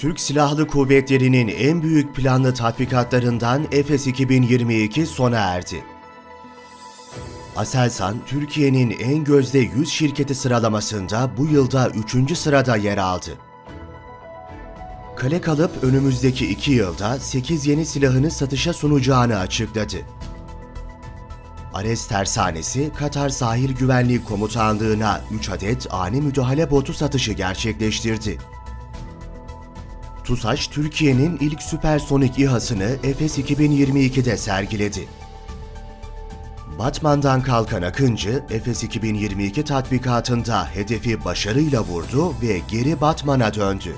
Türk Silahlı Kuvvetleri'nin en büyük planlı tatbikatlarından Efes 2022 sona erdi. Aselsan, Türkiye'nin en gözde 100 şirketi sıralamasında bu yılda 3. sırada yer aldı. Kale kalıp önümüzdeki 2 yılda 8 yeni silahını satışa sunacağını açıkladı. Ares Tersanesi, Katar Sahil Güvenliği Komutanlığı'na 3 adet ani müdahale botu satışı gerçekleştirdi. TUSAŞ, Türkiye'nin ilk süpersonik İHA'sını Efes 2022'de sergiledi. Batman'dan kalkan Akıncı, Efes 2022 tatbikatında hedefi başarıyla vurdu ve geri Batman'a döndü.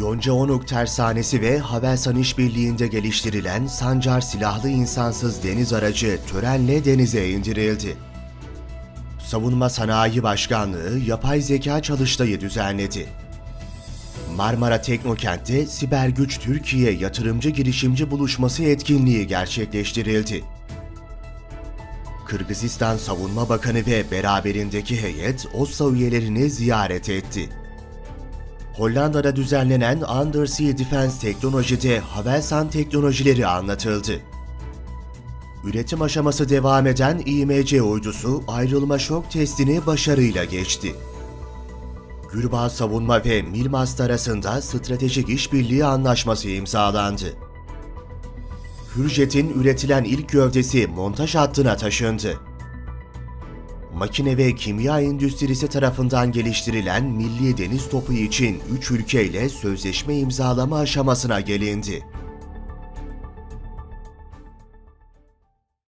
Yonca Onuk Tersanesi ve Havelsan İşbirliği'nde geliştirilen Sancar silahlı insansız deniz aracı törenle denize indirildi. Savunma Sanayi Başkanlığı yapay zeka çalıştayı düzenledi. Marmara Teknokent'te Siber Güç Türkiye Yatırımcı Girişimci Buluşması etkinliği gerçekleştirildi. Kırgızistan Savunma Bakanı ve beraberindeki heyet OSSA üyelerini ziyaret etti. Hollanda'da düzenlenen Undersea Defense Teknoloji'de Havelsan teknolojileri anlatıldı. Üretim aşaması devam eden İMC uydusu ayrılma şok testini başarıyla geçti. Gürbağ Savunma ve Milmast arasında stratejik işbirliği anlaşması imzalandı. Hürjet'in üretilen ilk gövdesi montaj hattına taşındı. Makine ve kimya endüstrisi tarafından geliştirilen milli deniz topu için 3 ülkeyle sözleşme imzalama aşamasına gelindi.